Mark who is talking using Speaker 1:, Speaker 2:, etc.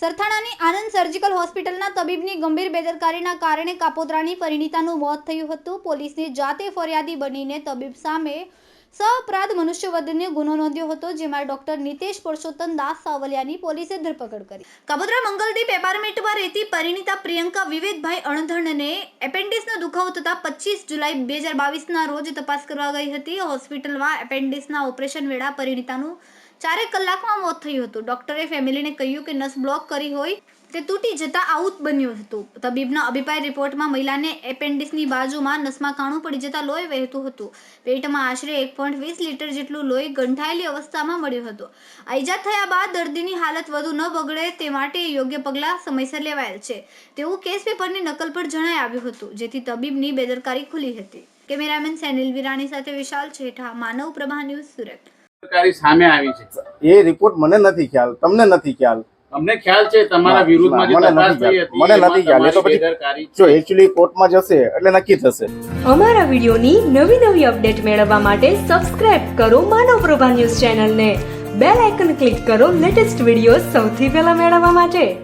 Speaker 1: સરથાણાની આનંદ surgical હોસ્પિટલના તબીબની ગંભીર બેદરકારીના કારણે કાપોદ્રાની પરિણીતાનું મોત થયું હતું. પોલીસની જાતે ફરિયાદી બનીને તબીબ સામે સઅપરાધ મનુષ્યવધને ગુનો નોંધ્યો હતો, જેમાં ડોક્ટર નિતેશ પુરુષોત્તમ દાસ સાવલિયાની પોલીસે ધરપકડ કરી. કાપોદ્રા મંગલદીપ એપાર્ટમેન્ટમાં રહેતી પરિણીતા પ્રિયંકા વિવેકભાઈ અણધણને એપેન્ડિક્સનો દુખાવો થતાં પચીસ જુલાઈ બે હજાર બાવીસના રોજ તપાસ કરવા ગઈ હતી. હોસ્પિટલમાં એપેન્ડિક્સના ઓપરેશન વેળા પરિણીતાનું ચારેક કલાકમાં મોત થયું હતું. ડોક્ટરે ફેમિલીને કહ્યું કે નસ બ્લોક કરી હોય તે તૂટી જતા આવું જ બન્યું હતું. તબીબના અભિપ્રાય રિપોર્ટમાં મહિલાને એપેન્ડિક્સની બાજુમાં નસમાં કાણું પડી જતા લોહી વહેતું હતું. પેટમાં આશરે એક પોઈન્ટ વીસ લીટર જેટલું લોહી ગંઠાયેલી અવસ્થામાં મળ્યું હતું. ઇજા થયા બાદ દર્દીની હાલત વધુ ન બગડે તે માટે યોગ્ય પગલાં સમયસર લેવાયેલ છે. તેવું કેસ પેપરની નકલ પર જણાઈ આવ્યું હતું, જેથી તબીબની બેદરકારી ખુલી હતી. કેમેરામેન સેનિલ વિરાણી સાથે વિશાલ છેઠા, માનવ પ્રભા ન્યૂઝ સુરત.
Speaker 2: બેદરકારી સામે આવી છે.
Speaker 3: એ રિપોર્ટ મને નથી ખ્યાલ તમને નથી ખ્યાલ.
Speaker 2: અમને ખ્યાલ છે તમારા
Speaker 3: ના,
Speaker 2: વિરુદ્ધમાં જે તપાસ થઈ હતી
Speaker 3: મને નથી ખ્યાલ. એ તો પછી- જો એક્ચ્યુઅલી કોર્ટમાં જશે એટલે નક્કી થશે.
Speaker 4: અમારા વિડિયોની નવી નવી અપડેટ મેળવવા માટે સબસ્ક્રાઇબ કરો માનવ પ્રભા ન્યૂઝ ચેનલને. બેલ આઇકન ક્લિક કરો લેટેસ્ટ વિડિયો સૌથી પહેલા મેળવવા માટે.